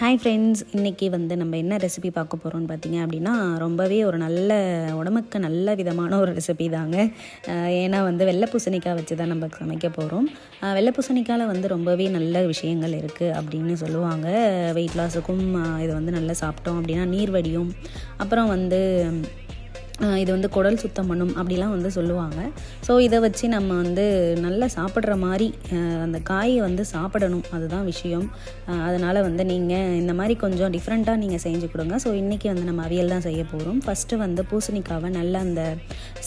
Hi friends இன்றைக்கி வந்து நம்ம என்ன ரெசிபி பார்க்க போகிறோம்னு பார்த்தீங்க அப்படின்னா ரொம்பவே ஒரு நல்ல உடம்புக்கு நல்ல விதமான ஒரு ரெசிபி தாங்க. ஏன்னா வந்து வெள்ளை பூசணிக்காய் வச்சு தான் நம்ம சமைக்க போகிறோம் வெள்ளை பூசணிக்காயில் வந்து ரொம்பவே நல்ல விஷயங்கள் இருக்குது அப்படின்னு சொல்லுவாங்க. வெயிட் லாஸுக்கும் இது வந்து நல்லா சாப்பிட்டோம் அப்படின்னா நீர் வடியும் அப்புறம் வந்து இது வந்து குடல் சுத்தம் பண்ணும் அப்படிலாம் வந்து சொல்லுவாங்க. ஸோ இதை வச்சு நம்ம வந்து நல்லா சாப்பிட்ற மாதிரி அந்த காயை வந்து சாப்பிடணும். அதுதான் விஷயம். அதனால் வந்து நீங்கள் இந்த மாதிரி கொஞ்சம் டிஃப்ரெண்ட்டாக நீங்கள் செஞ்சு கொடுங்க. ஸோ இன்றைக்கி வந்து நம்ம அவியல் தான் செய்ய போகிறோம் ஃபஸ்ட்டு வந்து பூசணிக்காவை நல்லா அந்த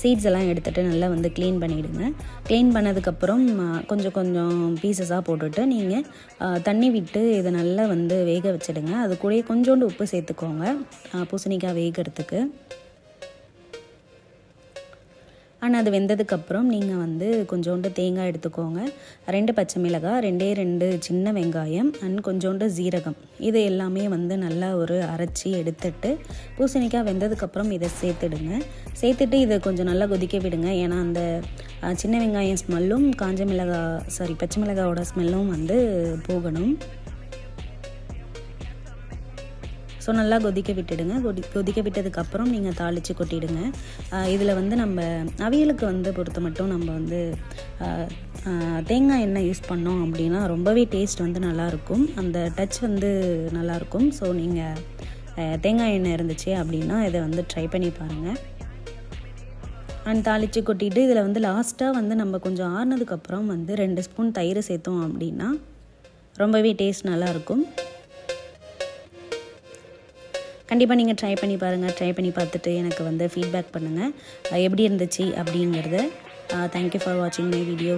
சீட்ஸ் எல்லாம் எடுத்துகிட்டு நல்லா வந்து க்ளீன் பண்ணிவிடுங்க க்ளீன் பண்ணதுக்கப்புறம் கொஞ்சம் கொஞ்சம் பீசஸாக போட்டுட்டு நீங்கள் தண்ணி விட்டு இதை நல்லா வந்து வேக வச்சிடுங்க. அது கூடயே கொஞ்சோண்டு உப்பு சேர்த்துக்கோங்க பூசணிக்காய் வேகிறதுக்கு. ஆனால் அது வெந்ததுக்கப்புறம் நீங்கள் வந்து கொஞ்சோண்டு தேங்காய் எடுத்துக்கோங்க. ரெண்டு பச்சை மிளகாய் ரெண்டே ரெண்டு சின்ன வெங்காயம் அண்ட் கொஞ்சோண்டு ஜீரகம் இது எல்லாமே வந்து நல்லா ஒரு அரைச்சி எடுத்துட்டு பூசணிக்காய் வெந்ததுக்கப்புறம் இதை சேர்த்துடுங்க. சேர்த்துட்டு இதை கொஞ்சம் நல்லா கொதிக்க விடுங்க. ஏன்னா அந்த சின்ன வெங்காயம் ஸ்மெல்லும் காஞ்ச மிளகாய் சாரி பச்சை மிளகாவோட ஸ்மெல்லும் வந்து போகணும். ஸோ நல்லா கொதிக்க விட்டுடுங்க. கொதி கொதிக்க விட்டதுக்கப்புறம் நீங்கள் தாளித்து கொட்டிடுங்க. இதில் வந்து நம்ம அவியலுக்கு வந்து பொறுத்த மட்டும் நம்ம வந்து தேங்காய் எண்ணெய் யூஸ் பண்ணோம் அப்படின்னா ரொம்பவே டேஸ்ட் வந்து நல்லாயிருக்கும். அந்த டச் வந்து நல்லாயிருக்கும். ஸோ நீங்கள் தேங்காய் எண்ணெய் இருந்துச்சு அப்படின்னா இதை வந்து ட்ரை பண்ணி பாருங்கள் அண்ட் தாளித்து கொட்டிட்டு இதில் வந்து லாஸ்ட்டாக வந்து நம்ம கொஞ்சம் ஆறுனதுக்கப்புறம் வந்து ரெண்டு ஸ்பூன் தயிர் சேர்த்தோம் அப்படின்னா ரொம்பவே டேஸ்ட் நல்லாயிருக்கும். கண்டிப்பாக நீங்கள் ட்ரை பண்ணி பாருங்கள் ட்ரை பண்ணி பார்த்துட்டு எனக்கு வந்து ஃபீட்பேக் பண்ணுங்கள் எப்படி இருந்துச்சு அப்படிங்கிறது. தேங்க்யூ ஃபார் வாட்சிங் மை வீடியோ